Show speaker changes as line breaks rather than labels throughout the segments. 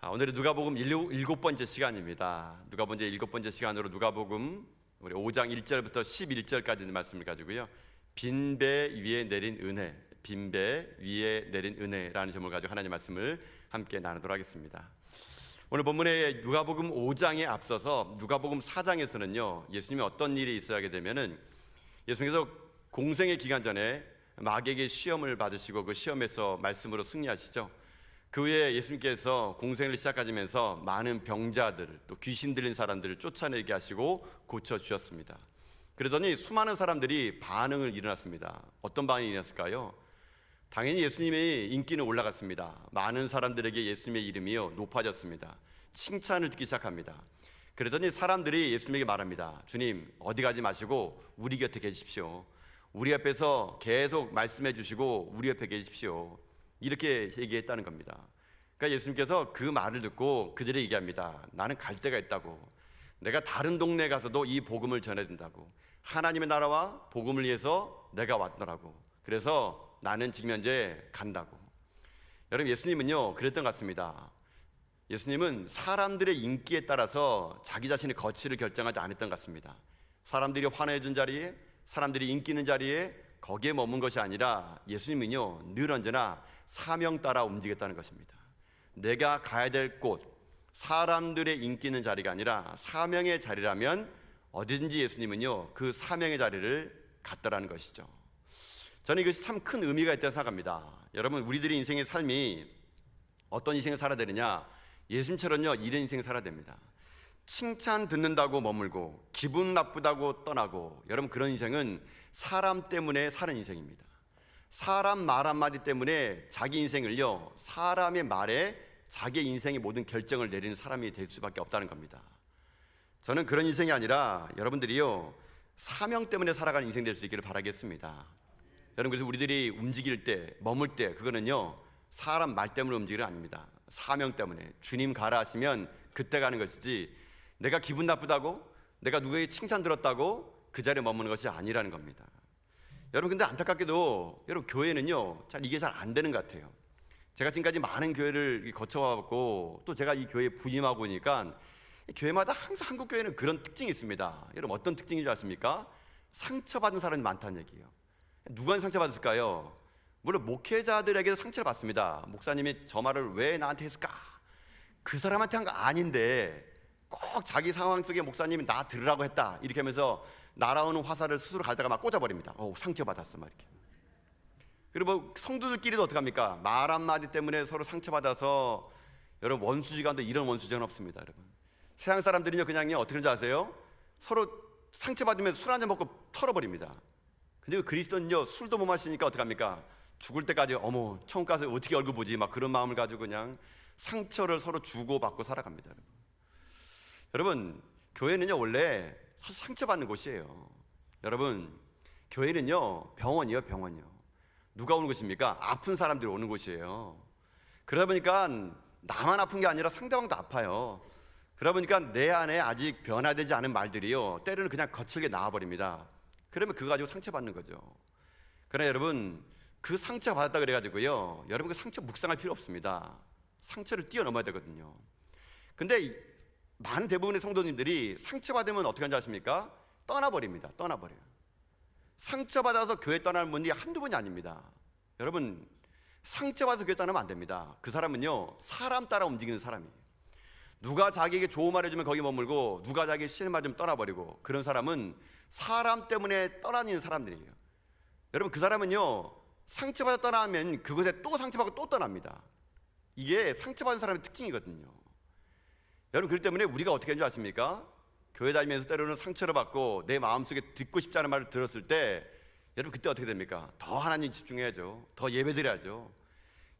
아, 오늘은 누가복음 일곱, 일곱 번째 시간입니다. 누가복음 이제 일곱 번째 시간으로 누가복음 우리 5장 1절부터 11절까지 있는 말씀을 가지고요. 빈 배 위에 내린 은혜, 빈 배 위에 내린 은혜라는 제목을 가지고 하나님 말씀을 함께 나누도록 하겠습니다. 오늘 본문의 누가복음 5장에 앞서서 누가복음 4장에서는요. 예수님이 어떤 일이 있어야 되면은 예수님께서 공생의 기간 전에 마귀에게 시험을 받으시고 그 시험에서 말씀으로 승리하시죠. 그 후에 예수님께서 공생을 시작하시면서 많은 병자들 또 귀신 들린 사람들을 쫓아내게 하시고 고쳐 주셨습니다. 그러더니 수많은 사람들이 반응을 일어났습니다. 어떤 반응이 일어났을까요? 당연히 예수님의 인기는 올라갔습니다. 많은 사람들에게 예수님의 이름이요 높아졌습니다. 칭찬을 듣기 시작합니다. 그러더니 사람들이 예수님에게 말합니다. 주님 어디 가지 마시고 우리 곁에 계십시오. 우리 옆에서 계속 말씀해 주시고 우리 옆에 계십시오. 이렇게 얘기했다는 겁니다. 그러니까 예수님께서 그 말을 듣고 그들에게 얘기합니다. 나는 갈 데가 있다고. 내가 다른 동네에 가서도 이 복음을 전해야 된다고. 하나님의 나라와 복음을 위해서 내가 왔더라고. 그래서 나는 지금 현재 간다고. 여러분 예수님은요 그랬던 것 같습니다. 예수님은 사람들의 인기에 따라서 자기 자신의 거취를 결정하지 않았던 것 같습니다. 사람들이 환호해 준 자리에 사람들이 인기 있는 자리에 거기에 머문 것이 아니라 예수님은요 늘 언제나 사명 따라 움직였다는 것입니다. 내가 가야 될 곳, 사람들의 인기 있는 자리가 아니라 사명의 자리라면 어디든지 예수님은요 그 사명의 자리를 갔다라는 것이죠. 저는 이것이 참 큰 의미가 있다고 생각합니다. 여러분 우리들의 인생의 삶이 어떤 인생을 살아야 되느냐? 예수님처럼요 이런 인생을 살아야 됩니다. 칭찬 듣는다고 머물고 기분 나쁘다고 떠나고 여러분 그런 인생은 사람 때문에 사는 인생입니다. 사람 말 한마디 때문에 자기 인생을요 사람의 말에 자기 인생의 모든 결정을 내리는 사람이 될 수밖에 없다는 겁니다. 저는 그런 인생이 아니라 여러분들이요 사명 때문에 살아가는 인생 될 수 있기를 바라겠습니다. 여러분 그래서 우리들이 움직일 때 머물 때 그거는요 사람 말 때문에 움직이는 아닙니다. 사명 때문에 주님 가라 하시면 그때 가는 것이지 내가 기분 나쁘다고 내가 누구에게 칭찬 들었다고 그 자리에 머무는 것이 아니라는 겁니다. 여러분 근데 안타깝게도 여러분 교회는요 잘 이게 잘 안 되는 것 같아요. 제가 지금까지 많은 교회를 거쳐왔고 또 제가 이 교회에 부임하고 오니까 교회마다 항상 한국 교회는 그런 특징이 있습니다. 여러분 어떤 특징인 줄 아십니까? 상처받은 사람이 많다는 얘기예요. 누가 상처받았을까요? 물론 목회자들에게도 상처를 받습니다. 목사님이 저 말을 왜 나한테 했을까? 그 사람한테 한 거 아닌데 꼭 자기 상황 속에 목사님이 나 들으라고 했다 이렇게 하면서 날아오는 화살을 스스로 갈다가 막 꽂아버립니다. 어 상처 받았어 막 이렇게. 그리고 뭐 성도들끼리도 어떡합니까? 말 한마디 때문에 서로 상처 받아서 여러분 원수지간도 이런 원수지간 없습니다 여러분. 세상 사람들은요 그냥요 어떻게 하는지 아세요? 서로 상처 받으면 술 한 잔 먹고 털어버립니다. 근데 그 그리스도는요 술도 못 마시니까 어떡합니까? 죽을 때까지 어머 처음 가서 어떻게 얼굴 보지 막 그런 마음을 가지고 그냥 상처를 서로 주고 받고 살아갑니다. 여러분. 여러분 교회는요 원래 사실 상처받는 곳이에요. 여러분 교회는요 병원이요 병원이요. 누가 오는 곳입니까? 아픈 사람들이 오는 곳이에요. 그러다 보니까 나만 아픈 게 아니라 상대방도 아파요. 그러다 보니까 내 안에 아직 변화되지 않은 말들이요 때로는 그냥 거칠게 나와버립니다. 그러면 그거 가지고 상처받는 거죠. 그러나 여러분 그 상처 받았다 그래가지고요 여러분 그 상처 묵상할 필요 없습니다. 상처를 뛰어넘어야 되거든요. 근데 많은 대부분의 성도님들이 상처받으면 어떻게 하는지 아십니까? 떠나버립니다. 떠나버려요. 상처받아서 교회 떠나는 분이 한두 분이 아닙니다. 여러분, 상처받아서 교회 떠나면 안 됩니다. 그 사람은요, 사람 따라 움직이는 사람이에요. 누가 자기에게 좋은 말 해주면 거기 머물고, 누가 자기에게 싫은 말 좀 떠나버리고, 그런 사람은 사람 때문에 떠나는 사람들이에요. 여러분, 그 사람은요, 상처받아 떠나면 그곳에 또 상처받고 또 떠납니다. 이게 상처받은 사람의 특징이거든요. 여러분 그렇기 때문에 우리가 어떻게 하는 줄 아십니까? 교회 다니면서 때로는 상처를 받고 내 마음속에 듣고 싶지 않은 말을 들었을 때 여러분 그때 어떻게 됩니까? 더 하나님 집중해야죠. 더 예배드려야죠.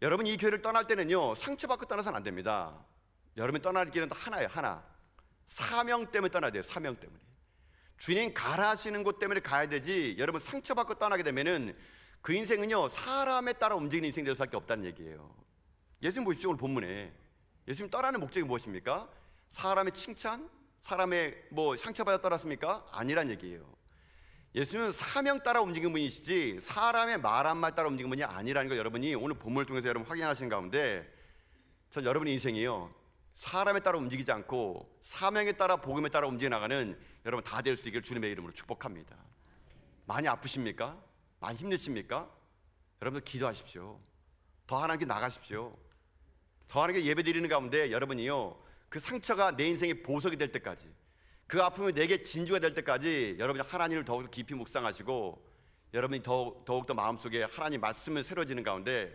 여러분 이 교회를 떠날 때는요 상처받고 떠나서는 안 됩니다. 여러분 떠날 길은 하나예요 하나. 사명 때문에 떠나야 돼요. 사명 때문에. 주님 가라 하시는 곳 때문에 가야 되지 여러분 상처받고 떠나게 되면은 그 인생은요 사람에 따라 움직이는 인생 될 수밖에 없다는 얘기예요. 예수님 보십시오 오늘 본문에 예수님 떠나는 목적이 무엇입니까? 사람의 칭찬, 사람의 뭐 상처받아 떠났습니까? 아니란 얘기예요. 예수님은 사명 따라 움직이는 분이시지 사람의 말 한 말 따라 움직이는 분이 아니라는 걸 여러분이 오늘 본문을 통해서 여러분 확인하시는 가운데 전 여러분의 인생이요 사람에 따라 움직이지 않고 사명에 따라 복음에 따라 움직여 나가는 여러분 다 될 수 있기를 주님의 이름으로 축복합니다. 많이 아프십니까? 많이 힘드십니까? 여러분들 기도하십시오. 더 하나님께 나가십시오. 더 하나님께 예배 드리는 가운데 여러분이요 그 상처가 내 인생의 보석이 될 때까지 그 아픔이 내게 진주가 될 때까지 여러분이 하나님을 더욱 깊이 묵상하시고 여러분이 더욱, 더욱더 마음속에 하나님 말씀을 새로지는 가운데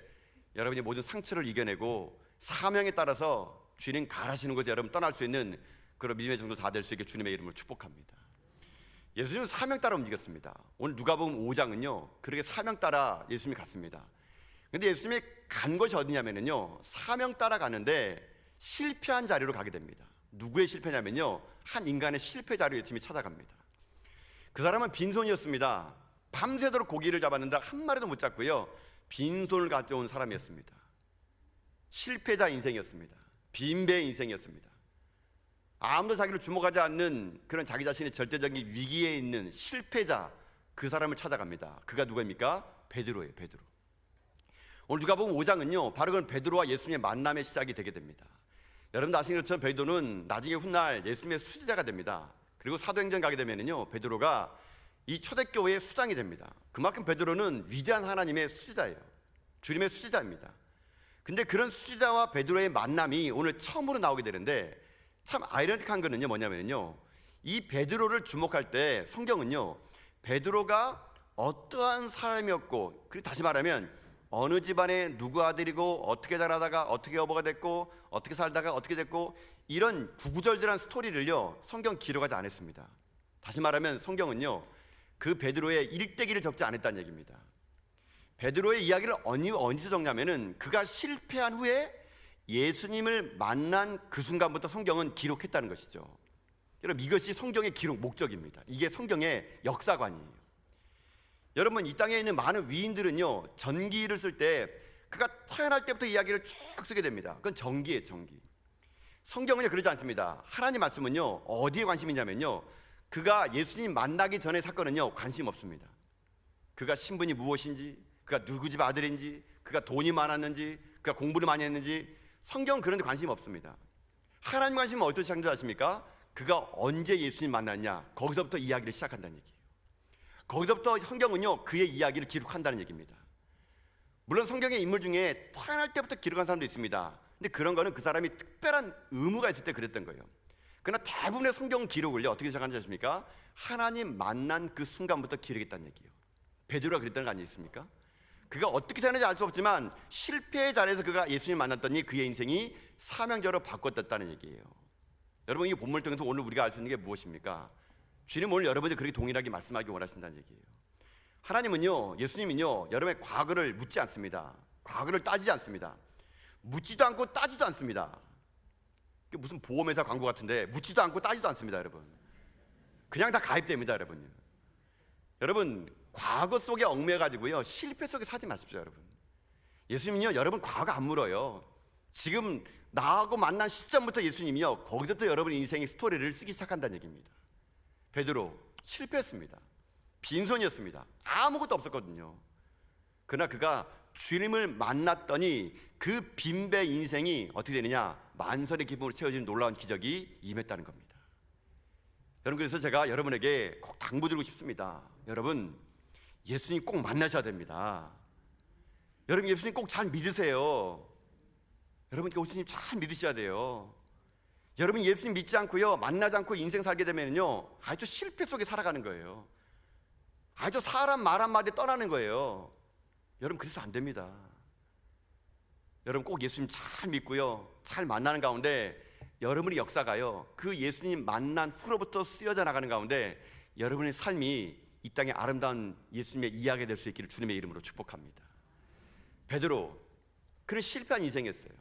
여러분이 모든 상처를 이겨내고 사명에 따라서 주님 가라시는 곳에 여러분 떠날 수 있는 그런 믿음의 정도 다 될 수 있게 주님의 이름을 축복합니다. 예수님은 사명 따라 움직였습니다. 오늘 누가복음 5장은요. 그렇게 사명 따라 예수님이 갔습니다. 근데 예수님이 간 것이 어디냐면요. 사명 따라 가는데 실패한 자리로 가게 됩니다. 누구의 실패냐면요. 한 인간의 실패 자리로 예수님이 찾아갑니다. 그 사람은 빈손이었습니다. 밤새도록 고기를 잡았는데 한 마리도 못 잡고요. 빈손을 가져온 사람이었습니다. 실패자 인생이었습니다. 빈배 인생이었습니다. 아무도 자기를 주목하지 않는 그런 자기 자신의 절대적인 위기에 있는 실패자 그 사람을 찾아갑니다. 그가 누구입니까? 베드로예요. 베드로. 오늘 누가 보면 5장은요. 바로 그런 베드로와 예수님의 만남의 시작이 되게 됩니다. 여러분 아시는 것처럼 베드로는 나중에 훗날 예수님의 수지자가 됩니다. 그리고 사도행전 가게 되면은요. 베드로가 이 초대교회의 수장이 됩니다. 그만큼 베드로는 위대한 하나님의 수지자예요. 주님의 수지자입니다. 근데 그런 수지자와 베드로의 만남이 오늘 처음으로 나오게 되는데 참 아이러니한 거는요 뭐냐면요 이 베드로를 주목할 때 성경은요 베드로가 어떠한 사람이었고 그리고 다시 말하면 어느 집안의 누구 아들이고 어떻게 자라다가 어떻게 여보가 됐고 어떻게 살다가 어떻게 됐고 이런 구구절절한 스토리를요 성경 기록하지 않았습니다 다시 말하면 성경은요 그 베드로의 일대기를 적지 않았다는 얘기입니다 베드로의 이야기를 어디, 어디서 적냐면은 그가 실패한 후에 예수님을 만난 그 순간부터 성경은 기록했다는 것이죠. 여러분 이것이 성경의 기록 목적입니다. 이게 성경의 역사관이에요. 여러분 이 땅에 있는 많은 위인들은요 전기를 쓸 때 그가 태어날 때부터 이야기를 쭉 쓰게 됩니다. 그건 전기예요, 전기. 성경은요 그러지 않습니다. 하나님 말씀은요 어디에 관심이 있냐면요 그가 예수님 만나기 전의 사건은요 관심 없습니다. 그가 신분이 무엇인지, 그가 누구 집 아들인지, 그가 돈이 많았는지, 그가 공부를 많이 했는지 성경 은 그런 데 관심 없습니다. 하나님 관심은 어떻게 아십니까? 그가 언제 예수님 만났냐? 거기서부터 이야기를 시작한다는 얘기예요. 거기서부터 성경은요 그의 이야기를 기록한다는 얘기입니다. 물론 성경의 인물 중에 태어날 때부터 기록한 사람도 있습니다. 근데 그런 거는 그 사람이 특별한 의무가 있을 때 그랬던 거예요. 그러나 대부분의 성경 기록을요 어떻게 시작하는지 아십니까? 하나님 만난 그 순간부터 기록했다는 얘기예요. 베드로가 그랬다는 거 아니겠습니까? 그가 어떻게 되는지 알 수 없지만 실패의 자리에서 그가 예수님 만났더니 그의 인생이 사명자로 바꿨다는 얘기예요. 여러분 이 본문을 통해서 오늘 우리가 알 수 있는 게 무엇입니까? 주님 오늘 여러분들 그렇게 동일하게 말씀하기 원하신다는 얘기예요. 하나님은요, 예수님은요, 여러분의 과거를 묻지 않습니다. 과거를 따지지 않습니다. 묻지도 않고 따지도 않습니다. 무슨 보험회사 광고 같은데 묻지도 않고 따지도 않습니다, 여러분. 그냥 다 가입됩니다, 여러분. 여러분 과거 속에 얽매여 가지고요 실패 속에 사지 마십시오, 여러분. 예수님은요, 여러분 과거 안 물어요. 지금 나하고 만난 시점부터 예수님이요 거기서부터 여러분 인생의 스토리를 쓰기 시작한다는 얘기입니다. 베드로 실패했습니다. 빈손이었습니다. 아무것도 없었거든요. 그러나 그가 주님을 만났더니 그 빈배 인생이 어떻게 되느냐 만선의 기쁨으로 채워지는 놀라운 기적이 임했다는 겁니다. 여러분 그래서 제가 여러분에게 꼭 당부드리고 싶습니다. 여러분 예수님 꼭 만나셔야 됩니다. 여러분 예수님 꼭 잘 믿으세요. 여러분 예수님 잘 믿으셔야 돼요. 여러분 예수님 믿지 않고요 만나지 않고 인생 살게 되면요 아주 실패 속에 살아가는 거예요. 아주 사람 말 한마디 떠나는 거예요. 여러분 그래서 안 됩니다. 여러분 꼭 예수님 잘 믿고요 잘 만나는 가운데 여러분의 역사가요 그 예수님 만난 후로부터 쓰여져 나가는 가운데 여러분의 삶이 이 땅에 아름다운 예수님의 이야기가 될수 있기를 주님의 이름으로 축복합니다. 베드로 그는 실패한 인생이었어요.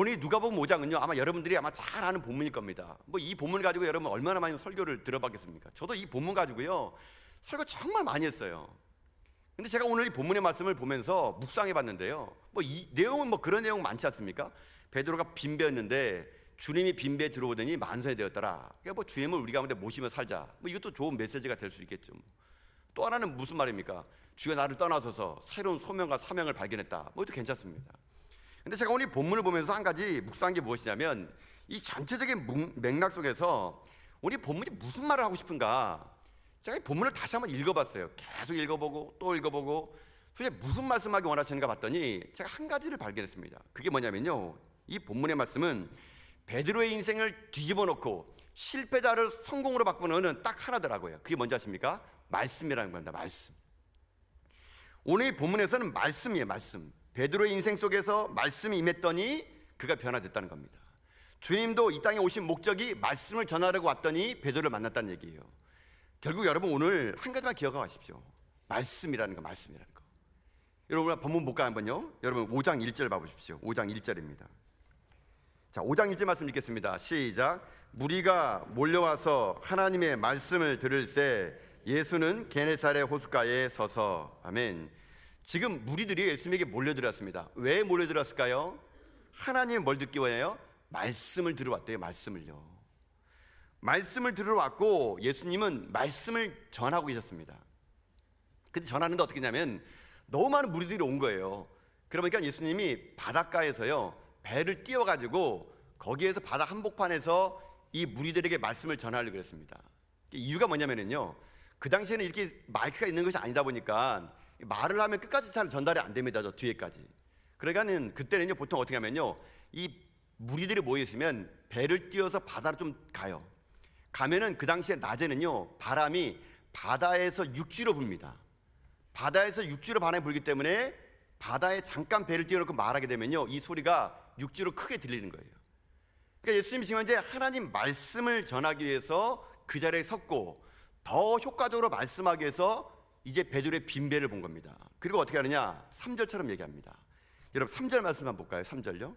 오늘 누가복음 5장은요 아마 여러분들이 아마 잘 아는 본문일 겁니다. 뭐 이 본문 가지고 여러분 얼마나 많이 설교를 들어봤겠습니까? 저도 이 본문 가지고요 설교 정말 많이 했어요. 근데 제가 오늘 이 본문의 말씀을 보면서 묵상해 봤는데요. 뭐 이 내용은 뭐 그런 내용 많지 않습니까? 베드로가 빈배였는데 주님이 빈배에 들어오더니 만선이 되었더라. 그러니까 뭐 주님을 우리 가운데 모시며 살자. 뭐 이것도 좋은 메시지가 될 수 있겠죠. 또 하나는 무슨 말입니까? 주가 나를 떠나서서 새로운 소명과 사명을 발견했다. 뭐 이것도 괜찮습니다. 근데 제가 오늘 이 본문을 보면서 한 가지 묵상한 게 무엇이냐면 이 전체적인 문- 맥락 속에서 우리 본문이 무슨 말을 하고 싶은가? 제가 이 본문을 다시 한번 읽어봤어요. 계속 읽어보고 또 읽어보고 도대체 무슨 말씀하기 원하시는가 봤더니 제가 한 가지를 발견했습니다. 그게 뭐냐면요. 이 본문의 말씀은 베드로의 인생을 뒤집어 놓고 실패자를 성공으로 바꾸는 딱 하나더라고요. 그게 뭔지 아십니까? 말씀이라는 겁니다. 말씀. 오늘 이 본문에서는 말씀이에요, 말씀. 베드로의 인생 속에서 말씀이 임했더니 그가 변화됐다는 겁니다. 주님도 이 땅에 오신 목적이 말씀을 전하려고 왔더니 베드로를 만났다는 얘기예요. 결국 여러분 오늘 한 가지만 기억하고 가십시오. 말씀이라는 거, 말씀이라는 거. 여러분 본문 볼까요 한번요? 여러분 5장 1절 봐보십시오. 5장 1절입니다. 자, 5장 1절 말씀 읽겠습니다. 시작. 무리가 몰려와서 하나님의 말씀을 들을새 예수는 게네사렛 호숫가에 서서 아멘. 지금 무리들이 예수님에게 몰려들었습니다. 왜 몰려들었을까요? 하나님 뭘 듣기 원해요? 말씀을 들어왔대요. 말씀을요. 말씀을 들어왔고 예수님은 말씀을 전하고 계셨습니다. 근데 전하는데 어떻게 했냐면 너무 많은 무리들이 온 거예요. 그러니까 예수님이 바닷가에서요 배를 띄워가지고 거기에서 바다 한복판에서 이 무리들에게 말씀을 전하려고 그랬습니다. 이유가 뭐냐면요 그 당시에는 이렇게 마이크가 있는 것이 아니다 보니까 말을 하면 끝까지 잘 전달이 안 됩니다. 저 뒤에까지. 그러니까는 그때는요 보통 어떻게 하면요 이 무리들이 모여 있으면 배를 띄워서 바다로 좀 가요. 가면은 그 당시에 낮에는요 바람이 바다에서 육지로 붑니다. 바다에서 육지로 바람이 불기 때문에 바다에 잠깐 배를 띄워놓고 말하게 되면요 이 소리가 육지로 크게 들리는 거예요. 그러니까 예수님이 지금 현재 하나님 말씀을 전하기 위해서 그 자리에 섰고 더 효과적으로 말씀하기 위해서 이제 베드로의 빈배를 본 겁니다. 그리고 어떻게 하느냐? 3절처럼 얘기합니다. 여러분 3절 말씀만 볼까요? 3절요.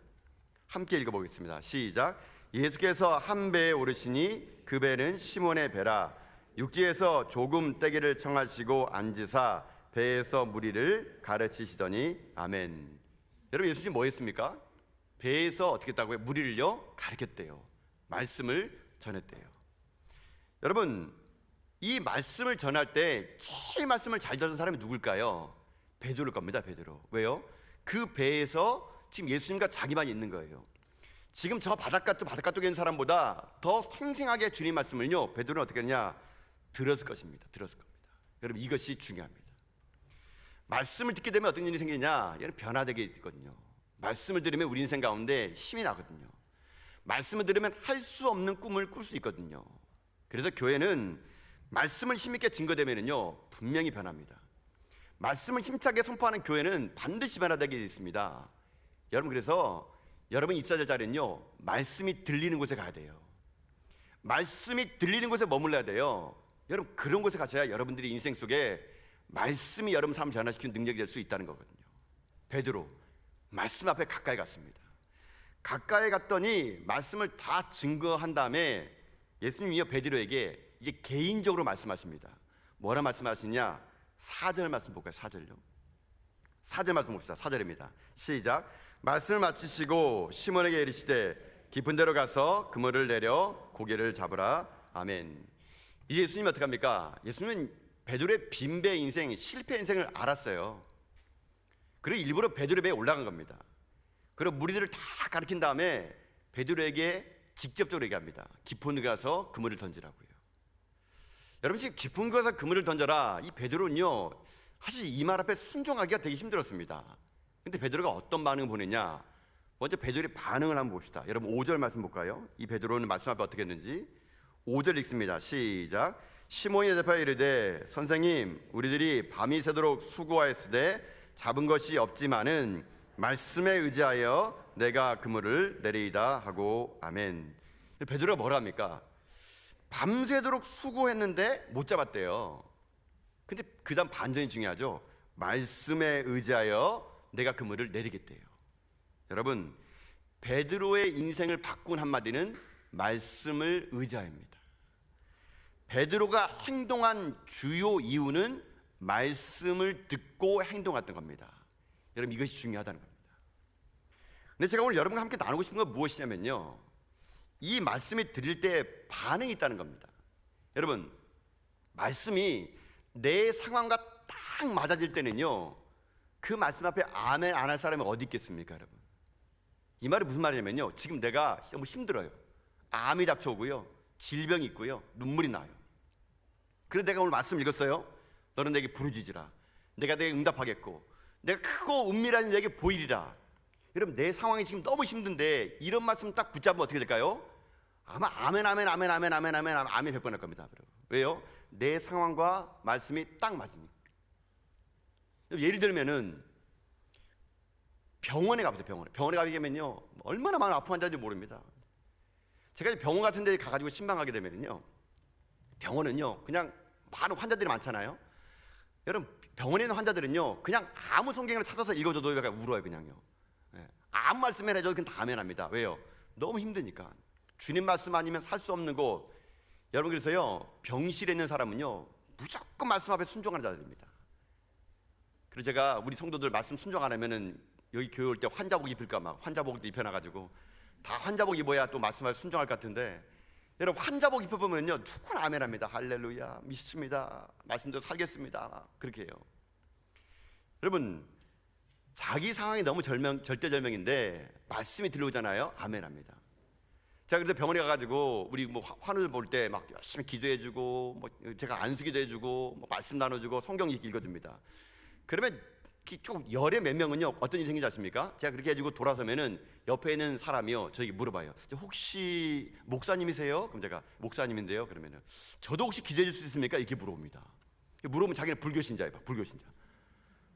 함께 읽어 보겠습니다. 시작. 예수께서 한 배에 오르시니 그 배는 시몬의 배라 육지에서 조금 떼기를 청하시고 앉으사 배에서 무리를 가르치시더니 아멘. 여러분 예수님 뭐 했습니까? 배에서 어떻게 했다고요? 무리를요 가르쳤대요. 말씀을 전했대요. 여러분 이 말씀을 전할 때 제일 말씀을 잘 들은 사람이 누굴까요? 베드로일 겁니다. 베드로. 왜요? 그 배에서 지금 예수님과 자기만 있는 거예요. 지금 저 바닷가 쪽 바닷가 쪽에 있는 사람보다 더 생생하게 주님 말씀을요. 베드로는 어떻게 했냐? 들었을 것입니다. 들었을 겁니다. 여러분 이것이 중요합니다. 말씀을 듣게 되면 어떤 일이 생기냐? 여러분 변화되게 있거든요. 말씀을 들으면 우리 인생 가운데 힘이 나거든요. 말씀을 들으면 할 수 없는 꿈을 꿀 수 있거든요. 그래서 교회는 말씀을 힘있게 증거되면은요 분명히 변합니다. 말씀을 힘차게 선포하는 교회는 반드시 변화되게 있습니다. 여러분 그래서 여러분 될 자리는요 말씀이 들리는 곳에 가야 돼요. 말씀이 들리는 곳에 머물러야 돼요. 여러분 그런 곳에 가셔야 여러분들이 인생 속에 말씀이 여러분 삶을 변화시키는 능력이 될 수 있다는 거거든요. 베드로 말씀 앞에 가까이 갔습니다. 가까이 갔더니 말씀을 다 증거한 다음에 예수님이요 베드로에게 이제 개인적으로 말씀하십니다. 뭐라 말씀하시냐? 4절 말씀 볼까요? 4절요. 4절 말씀 봅시다. 4절입니다. 시작. 말씀을 마치시고 시몬에게 이르시되 깊은 데로 가서 그물을 내려 고개를 잡으라. 아멘. 이제 예수님이 어떻게 합니까? 예수님은 베드로의 빈배 인생, 실패 인생을 알았어요. 그리고 일부러 베드로 배에 올라간 겁니다. 그리고 무리들을 다 가르친 다음에 베드로에게 직접적으로 얘기합니다. 깊은 데 가서 그물을 던지라고요. 여러분 지금 깊은 곳에 가서 그물을 던져라. 이 베드로는요. 사실 이 말 앞에 순종하기가 되게 힘들었습니다. 근데 베드로가 어떤 반응을 보냈냐? 먼저 베드로의 반응을 한번 봅시다. 여러분 5절 말씀 볼까요? 이 베드로는 말씀 앞에 어떻게 했는지 5절 읽습니다. 시작. 시몬이 대답하여 이르되 선생님 우리들이 밤이 새도록 수고하였으되 잡은 것이 없지만은 말씀에 의지하여 내가 그물을 내리이다 하고 아멘. 베드로가 뭐라 합니까? 밤새도록 수고했는데 못 잡았대요. 근데 그다음 반전이 중요하죠. 말씀에 의지하여 내가 그물을 내리겠대요. 여러분 베드로의 인생을 바꾼 한마디는 말씀을 의지하입니다. 베드로가 행동한 주요 이유는 말씀을 듣고 행동했던 겁니다. 여러분 이것이 중요하다는 겁니다. 근데 제가 오늘 여러분과 함께 나누고 싶은 건 무엇이냐면요. 이 말씀이 들릴 때 반응이 있다는 겁니다. 여러분 말씀이 내 상황과 딱 맞아질 때는요. 그 말씀 앞에 아멘 안 할 사람이 어디 있겠습니까, 여러분? 이 말이 무슨 말이냐면요. 지금 내가 너무 힘들어요. 암이 닥쳐오고요. 질병이 있고요. 눈물이 나요. 그래서 내가 오늘 말씀 읽었어요. 너는 내게 부르짖으라. 내가 내게 응답하겠고 내가 크고 은밀한 내게 보이리라. 여러분 내 상황이 지금 너무 힘든데 이런 말씀 딱 붙잡으면 어떻게 될까요? 아마 아멘 아멘 아멘 아멘 아멘 아멘 아멘 아멘 100번 할 겁니다. 왜요? 내 상황과 말씀이 딱 맞으니까. 예를 들면은 병원에 가보세요. 병원에. 병원에 가보면요. 얼마나 많은 아픈 환자인지 모릅니다. 제가 병원 같은 데 가가지고 신방하게 되면요. 병원은요. 그냥 많은 환자들이 많잖아요. 여러분 병원에 있는 환자들은요. 그냥 아무 성경을 찾아서 읽어줘도 약간 울어요. 그냥요. 예. 아무 말씀을 해줘도 그냥 다 아멘합니다. 왜요? 너무 힘드니까. 주님 말씀 아니면 살 수 없는 곳. 여러분 그래서요. 병실에 있는 사람은요. 무조건 말씀 앞에 순종하는 자들입니다. 그래서 제가 우리 성도들 말씀 순종 안 하면은 여기 교회 올 때 환자복 입을까 막 환자복도 입혀놔가지고 다 환자복 입어야 또 말씀을 순종할 것 같은데 여러분 환자복 입혀보면요 누구나 아멘합니다 할렐루야 믿습니다 말씀대로 살겠습니다 막 그렇게 해요 여러분 자기 상황이 너무 절명, 절대절명인데 말씀이 들려오잖아요 아멘합니다 제가 그래서 병원에 가가지고 우리 뭐 화- 환우를 볼때 막 열심히 기도해주고 뭐 제가 안수기도 해주고 뭐 말씀 나눠주고 성경 읽어줍니다 그러면 좀 열의 몇 명은요 어떤 일이 생기지 않습니까? 제가 그렇게 해주고 돌아서면은 옆에 있는 사람이요 저에게 물어봐요. 혹시 목사님이세요? 그럼 제가 목사님인데요. 그러면은 저도 혹시 기도해 줄 수 있습니까? 이렇게 물어봅니다. 물어보면 자기는 불교 신자예요. 막 불교 신자.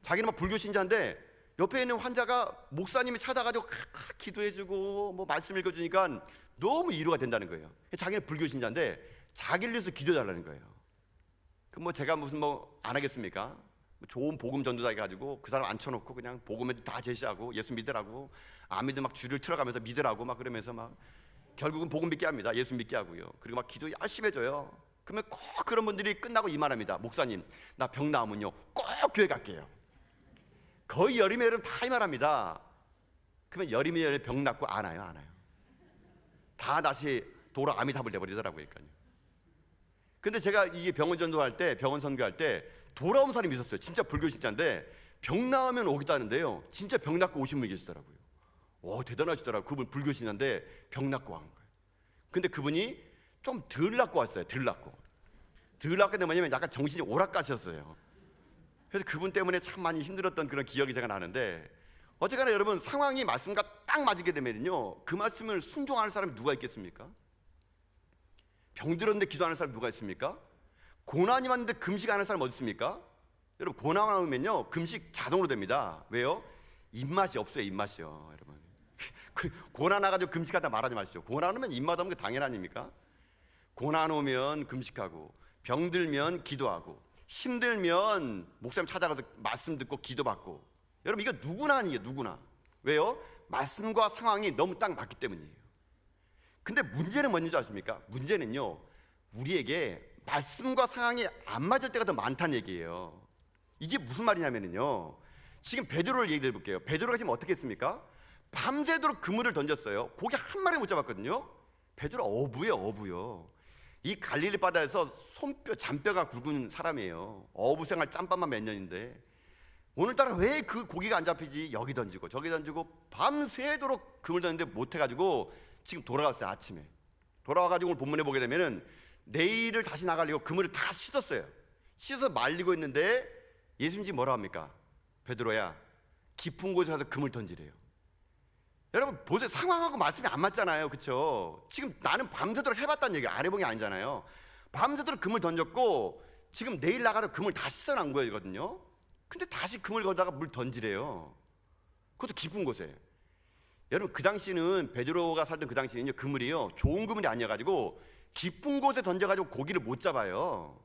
자기는 막 불교 신자인데 옆에 있는 환자가 목사님이 찾아가지고 기도해주고 뭐 말씀 읽어주니까 너무 위로가 된다는 거예요. 자기는 불교 신자인데 자기를 위해서 기도해달라는 거예요. 그럼 뭐 제가 무슨 뭐 안 하겠습니까? 뭐 좋은 복음 전도자 해가지고 그 사람 앉혀놓고 그냥 복음에 다 제시하고 예수 믿으라고 안 믿으면 막 줄을 틀어가면서 믿으라고 막 그러면서 막 결국은 복음 믿게 합니다. 예수 믿게 하고요. 그리고 막 기도 열심히 해줘요. 그러면 꼭 그런 분들이 끝나고 이 말합니다. 목사님 나 병 나으면요 꼭 교회 갈게요. 거의 여름에 여름 다 이 말합니다. 그러면 여름에 여름 병 낫고 안 와요 안 와요. 다 다시 돌아 아미답을 내버리더라고요. 근데 제가 이게 병원 전도할 때 병원 선교할 때 돌아온 사람이 있었어요. 진짜 불교 신자인데 병 나으면 오겠다는데요. 진짜 병 낫고 오신 분이 계시더라고요. 와 대단하시더라고요. 그분 불교 신자인데 병 낫고 온 거예요. 근데 그분이 좀 덜 낫고 왔어요. 덜 낫고. 덜 낫게 되면 뭐냐면 약간 정신이 오락가셨어요. 그래서 그분 때문에 참 많이 힘들었던 그런 기억이 제가 나는데 어쨌거나 여러분 상황이 말씀과 딱 맞게 되면요 그 말씀을 순종하는 사람이 누가 있겠습니까? 병들었는데 기도하는 사람 누가 있습니까? 고난이 왔는데 금식 안 하는 사람 어디 있습니까? 여러분 고난 오면요 금식 자동으로 됩니다. 왜요? 입맛이 없어요 입맛이요, 여러분. 그 고난 와가지고 금식하다 말하지 마시죠. 고난 오면 입맛 없는 게 당연 아닙니까? 고난 오면 금식하고 병들면 기도하고 힘들면 목사님 찾아가서 말씀 듣고 기도받고 여러분 이거 누구나 아니에요 누구나 왜요? 말씀과 상황이 너무 딱 맞기 때문이에요. 근데 문제는 뭔지 아십니까? 문제는요, 우리에게 말씀과 상황이 안 맞을 때가 더 많다는 얘기예요. 이게 무슨 말이냐면요. 지금 베드로를 얘기 해 볼게요. 베드로가 지금 어떻게 했습니까? 밤새도록 그물을 던졌어요. 고기 한 마리 못 잡았거든요. 베드로 어부예요, 어부요. 이 갈릴리 바다에서 손뼈, 잔뼈가 굵은 사람이에요. 어부 생활 짬밥만 몇 년인데 오늘따라 왜 그 고기가 안 잡히지? 여기 던지고 저기 던지고 밤새도록 그물 던졌는데 못 해가지고 지금 돌아갔어요 아침에. 돌아와가지고 오늘 본문에 보게 되면은 내일을 다시 나가려고 그물을 다 씻었어요. 씻어서 말리고 있는데 예수님이 뭐라 합니까? 베드로야 깊은 곳에 가서 그물 던지래요. 여러분 보세요. 상황하고 말씀이 안 맞잖아요. 그쵸? 지금 나는 밤새도록 해봤다는 얘기 안 해본 게 아니잖아요. 밤새도록 그물 던졌고 지금 내일 나가서 그물 다 씻어놓은 거거든요 근데 다시 그물 거다가 물 던지래요 그것도 깊은 곳에 여러분 그 당시는 베드로가 살던 그 당시는요 그물이요 좋은 그물이 아니어가지고 깊은 곳에 던져가지고 고기를 못 잡아요.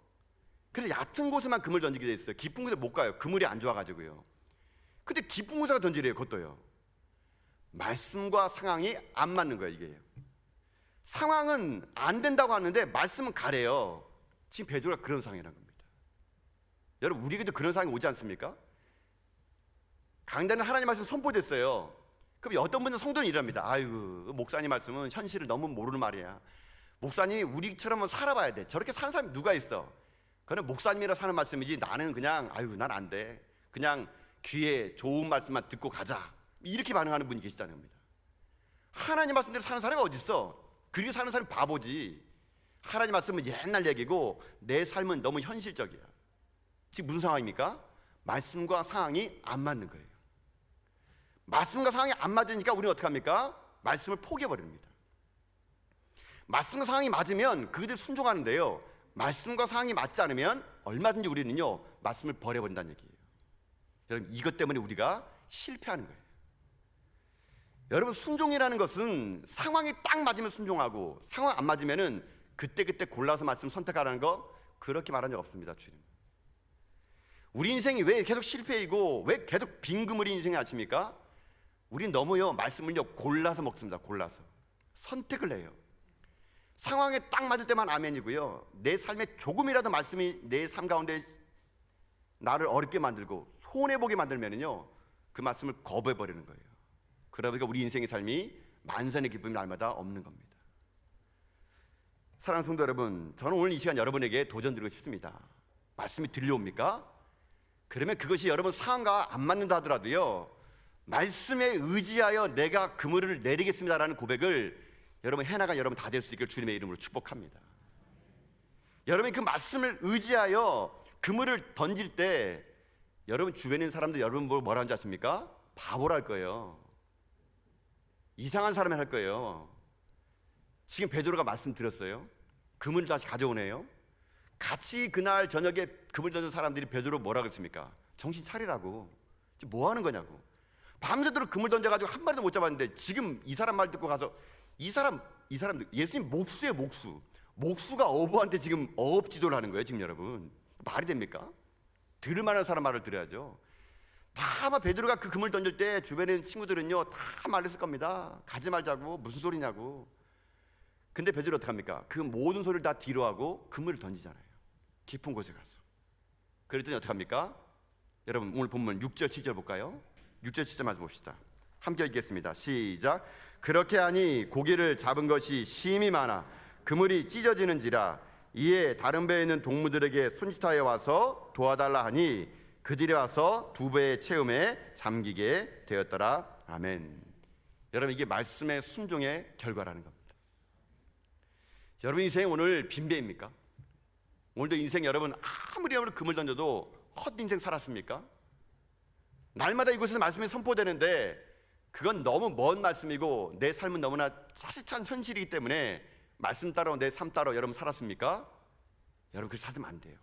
그래서 얕은 곳에만 그물 던지게 돼 있어요. 깊은 곳에 못 가요. 그물이 안 좋아가지고요. 근데 깊은 곳에 던지래요. 그것도요. 말씀과 상황이 안 맞는 거예요. 이게 상황은 안 된다고 하는데 말씀은 가래요. 지금 베드로가 그런 상황이라는 겁니다. 여러분 우리에게도 그런 상황이 오지 않습니까? 강단은 하나님 말씀 선포됐어요. 그럼 어떤 분은 성도는 이랍니다. 아유, 목사님 말씀은 현실을 너무 모르는 말이야. 목사님이 우리처럼 살아봐야 돼. 저렇게 사는 사람이 누가 있어? 그는 목사님이라 사는 말씀이지 나는 그냥 아유, 난 안 돼. 그냥 귀에 좋은 말씀만 듣고 가자. 이렇게 반응하는 분이 계시다는 겁니다. 하나님 말씀대로 사는 사람이 어디 있어? 그렇게 사는 사람이 바보지. 하나님 말씀은 옛날 얘기고 내 삶은 너무 현실적이야. 지금 무슨 상황입니까? 말씀과 상황이 안 맞는 거예요. 말씀과 상황이 안 맞으니까 우리는 어떻게 합니까? 말씀을 포기해 버립니다. 말씀과 상황이 맞으면 그들 순종하는데요. 말씀과 상황이 맞지 않으면 얼마든지 우리는요 말씀을 버려버린다는 얘기예요. 여러분 이것 때문에 우리가 실패하는 거예요. 여러분 순종이라는 것은 상황이 딱 맞으면 순종하고 상황 안 맞으면은 그때 그때 골라서 말씀 선택하라는 거 그렇게 말한 적 없습니다, 주님. 우리 인생이 왜 계속 실패이고 왜 계속 빈 그물인 인생이 아십니까? 우린 너무요 말씀을요 골라서 먹습니다. 골라서 선택을 해요. 상황에 딱 맞을 때만 아멘이고요. 내 삶에 조금이라도 말씀이 내 삶 가운데 나를 어렵게 만들고 손해 보게 만들면은요 그 말씀을 거부해 버리는 거예요. 그러니까 우리 인생의 삶이 만선의 기쁨이 날마다 없는 겁니다. 사랑하는 성도 여러분, 저는 오늘 이 시간 여러분에게 도전 드리고 싶습니다. 말씀이 들려옵니까? 그러면 그것이 여러분 상황과 안 맞는다 하더라도요. 말씀에 의지하여 내가 그물을 내리겠습니다라는 고백을 여러분 해나가 여러분 다 될 수 있기를 주님의 이름으로 축복합니다. 여러분이 그 말씀을 의지하여 그물을 던질 때 여러분 주변에 있는 사람들 여러분 뭘 뭐라 하는지 아십니까? 바보랄 거예요. 이상한 사람이 할 거예요. 지금 베드로가 말씀 드렸어요. 그물 다시 가져오네요. 같이 그날 저녁에 그물 던진 사람들이 베드로 뭐라 그랬습니까? 정신 차리라고. 지금 뭐 하는 거냐고. 밤새도록 그물 던져가지고 한 마리도 못 잡았는데 지금 이 사람 말 듣고 가서 이 사람 이 사람 예수님 목수의 목수. 목수가 어부한테 지금 어업 지도를 하는 거예요, 지금 여러분. 말이 됩니까? 들을 만한 사람 말을 들어야죠. 다 아마 베드로가 그 금을 던질 때 주변에 친구들은요 다 말했을 겁니다. 가지 말자고 무슨 소리냐고. 근데 베드로 어떡합니까? 그 모든 소리를 다 뒤로 하고 그물을 던지잖아요. 깊은 곳에 가서. 그랬더니 어떡합니까? 여러분 오늘 본문 6절 7절 볼까요? 6절 7절 말씀 봅시다. 함께 읽겠습니다. 시작. 그렇게 하니 고기를 잡은 것이 심이 많아 그물이 찢어지는지라 이에 다른 배에 있는 동무들에게 손짓하여 와서 도와달라 하니 그들이 와서 두 배의 체험에 잠기게 되었더라. 아멘. 여러분 이게 말씀의 순종의 결과라는 겁니다. 여러분 인생 오늘 빈배입니까? 오늘도 인생 여러분 아무리 아무리 금을 던져도 헛 인생 살았습니까? 날마다 이곳에서 말씀이 선포되는데 그건 너무 먼 말씀이고 내 삶은 너무나 차시찬 현실이기 때문에 말씀 따라 내삶 따라 여러분 살았습니까? 여러분 그렇게 살면 안 돼요.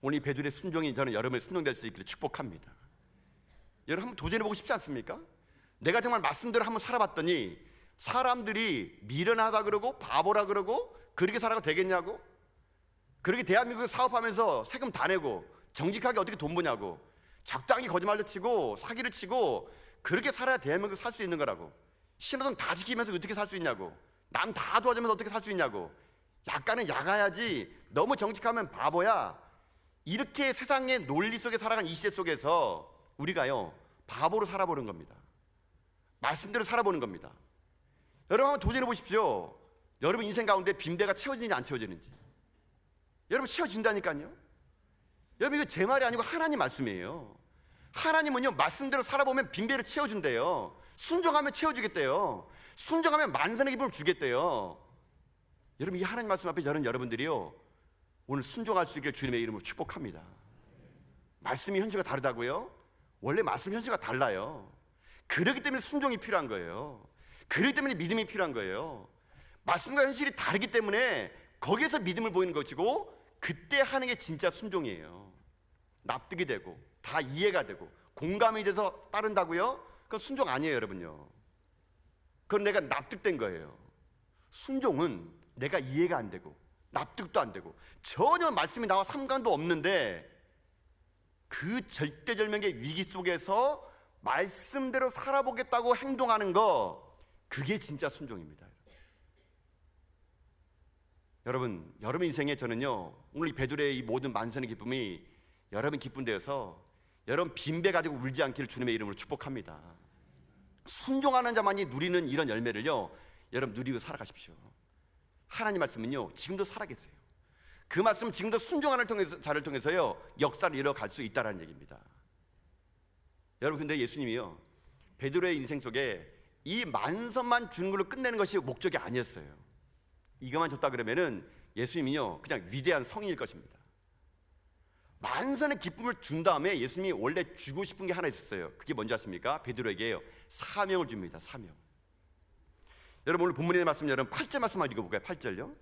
오늘 이 베드로의 순종이 저는 여러분의 순종될 수 있기를 축복합니다. 여러분 한번 도전해 보고 싶지 않습니까? 내가 정말 말씀대로 한번 살아봤더니 사람들이 미련하다 그러고 바보라 그러고 그렇게 살아도 되겠냐고 그렇게 대한민국에 사업하면서 세금 다 내고 정직하게 어떻게 돈 버냐고. 적당히 거짓말도 치고 사기를 치고 그렇게 살아야 대한민국에 살수 있는 거라고. 신호등 다 지키면서 어떻게 살 수 있냐고. 남 다 도와주면서 어떻게 살 수 있냐고. 약간은 야가야지 너무 정직하면 바보야. 이렇게 세상의 논리 속에 살아가는 이 시대 속에서 우리가요 바보로 살아보는 겁니다. 말씀대로 살아보는 겁니다. 여러분 한번 도전해 보십시오. 여러분 인생 가운데 빈대가 채워지는지 안 채워지는지 여러분 채워진다니까요. 여러분 이거 제 말이 아니고 하나님 말씀이에요. 하나님은요 말씀대로 살아보면 빈배를 채워준대요. 순종하면 채워주겠대요. 순종하면 만선의 기쁨을 주겠대요. 여러분 이 하나님 말씀 앞에 저는 여러분들이요 오늘 순종할 수 있게 주님의 이름으로 축복합니다. 말씀이 현실과 다르다고요? 원래 말씀 현실과 달라요. 그렇기 때문에 순종이 필요한 거예요. 그렇기 때문에 믿음이 필요한 거예요. 말씀과 현실이 다르기 때문에 거기에서 믿음을 보이는 것이고 그때 하는 게 진짜 순종이에요 납득이 되고 다 이해가 되고 공감이 돼서 따른다고요? 그건 순종 아니에요, 여러분요. 그건 내가 납득된 거예요. 순종은 내가 이해가 안 되고 납득도 안 되고 전혀 말씀이 나와 상관도 없는데 그 절대절명의 위기 속에서 말씀대로 살아보겠다고 행동하는 거 그게 진짜 순종입니다. 여러분, 여러분 인생에 저는요 오늘 이 베드로의 이 모든 만선의 기쁨이 여러분 기쁨 되어서 여러분 빈배 가지고 울지 않기를 주님의 이름으로 축복합니다. 순종하는 자만이 누리는 이런 열매를요, 여러분 누리고 살아가십시오. 하나님 말씀은요, 지금도 살아계세요. 그 말씀 지금도 순종하는 통해서, 자를 통해서요, 역사를 이뤄갈 수 있다는 얘기입니다. 여러분 근데 예수님이요, 베드로의 인생 속에 이 만선만 주는 걸로 끝내는 것이 목적이 아니었어요. 이것만 줬다 그러면은 예수님이요 그냥 위대한 성인일 것입니다. 만선의 기쁨을 준 다음에 예수님이 원래 주고 싶은 게 하나 있었어요. 그게 뭔지 아십니까? 베드로에게요 사명을 줍니다. 사명. 여러분 오늘 본문의 말씀 여러분 8절 말씀 한번 읽어볼까요? 8절요.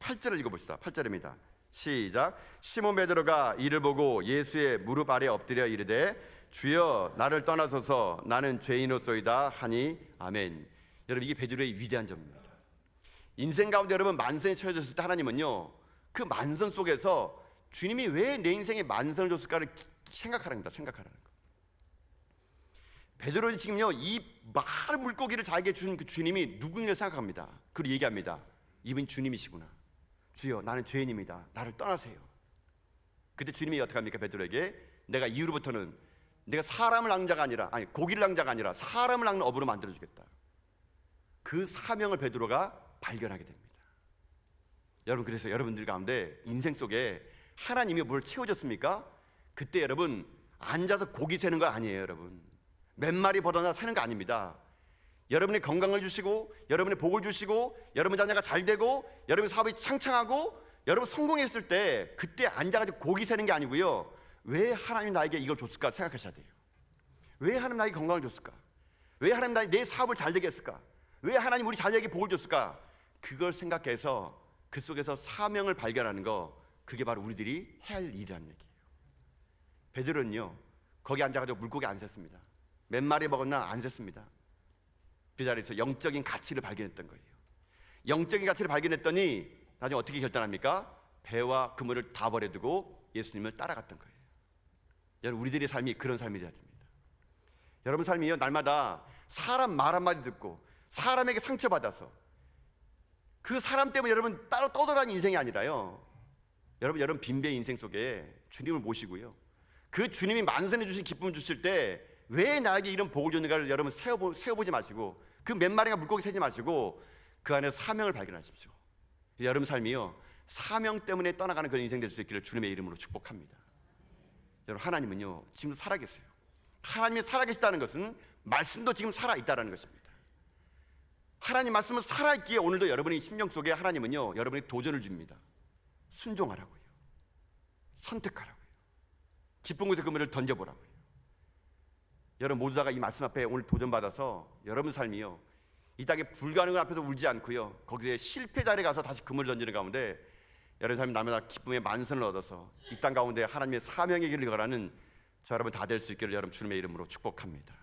8절을 읽어봅시다. 8절입니다. 시작. 시몬 베드로가 이를 보고 예수의 무릎 아래 엎드려 이르되 주여 나를 떠나소서 나는 죄인으로소이다 하니 아멘. 여러분 이게 베드로의 위대한 점입니다. 인생 가운데 여러분 만선이 처해졌을 때 하나님은요 그 만선 속에서 주님이 왜 내 인생에 만선을 줬을까를 생각하랍니다. 생각하라는 거. 베드로는 지금요 이 많은 물고기를 자기에게 준그 주님이 누구인가 생각합니다. 그리고 얘기합니다. 이분 주님이시구나. 주여 나는 죄인입니다. 나를 떠나세요. 그때 주님이 어떻게 합니까 베드로에게 내가 이후로부터는 내가 사람을 낚는 자가 아니라 아니 고기를 낚는 자가 아니라 사람을 낚는 어부로 만들어 주겠다. 그 사명을 베드로가 발견하게 됩니다. 여러분 그래서 여러분들 가운데 인생 속에 하나님이 뭘 채워줬습니까? 그때 여러분 앉아서 고기 세는 거 아니에요, 여러분. 몇 마리 벌어나 세는 거 아닙니다. 여러분의 건강을 주시고 여러분의 복을 주시고 여러분 자녀가 잘 되고 여러분 사업이 창창하고 여러분 성공했을 때 그때 앉아가지고 고기 세는 게 아니고요. 왜 하나님 나에게 이걸 줬을까 생각하셔야 돼요. 왜 하나님 나에게 건강을 줬을까? 왜 하나님 나에게 내 사업을 잘 되게 했을까? 왜 하나님 우리 자녀에게 복을 줬을까? 그걸 생각해서 그 속에서 사명을 발견하는 거 그게 바로 우리들이 해야 할 일이라는 얘기예요. 베드로는요 거기 앉아가지고 물고기 안 셌습니다. 몇 마리 먹었나 안 셌습니다. 그 자리에서 영적인 가치를 발견했던 거예요. 영적인 가치를 발견했더니 나중에 어떻게 결단합니까? 배와 그물을 다 버려두고 예수님을 따라갔던 거예요. 여러분 우리들의 삶이 그런 삶이 돼야 됩니다. 여러분 삶이요 날마다 사람 말 한마디 듣고 사람에게 상처받아서 그 사람 때문에 여러분 따로 떠돌아가는 인생이 아니라요. 여러분 여러분 빈배 인생 속에 주님을 모시고요. 그 주님이 만선해 주신 기쁨을 주실 때 왜 나에게 이런 복을 줬는가를 여러분 세워보, 세워보지 마시고 그 몇 마리가 물고기 세지 마시고 그 안에 사명을 발견하십시오. 여러분 삶이요 사명 때문에 떠나가는 그런 인생 될 수 있기를 주님의 이름으로 축복합니다. 여러분 하나님은요 지금 살아계세요. 하나님이 살아계시다는 것은 말씀도 지금 살아 있다라는 것입니다. 하나님 말씀은 살아 있기에 오늘도 여러분의 심령 속에 하나님은요 여러분이 도전을 줍니다. 순종하라고요. 선택하라고요. 기쁜 곳에 그물을 던져보라고요. 여러분 모두 다가 이 말씀 앞에 오늘 도전받아서 여러분 삶이요. 이 땅에 불가능한 앞에서 울지 않고요. 거기에 실패 자리에 가서 다시 그물을 던지는 가운데 여러분 삶이 날마다 기쁨의 만선을 얻어서 이 땅 가운데 하나님의 사명의 길을 걸어가는 저 여러분 다 될 수 있기를 여러분 주님의 이름으로 축복합니다.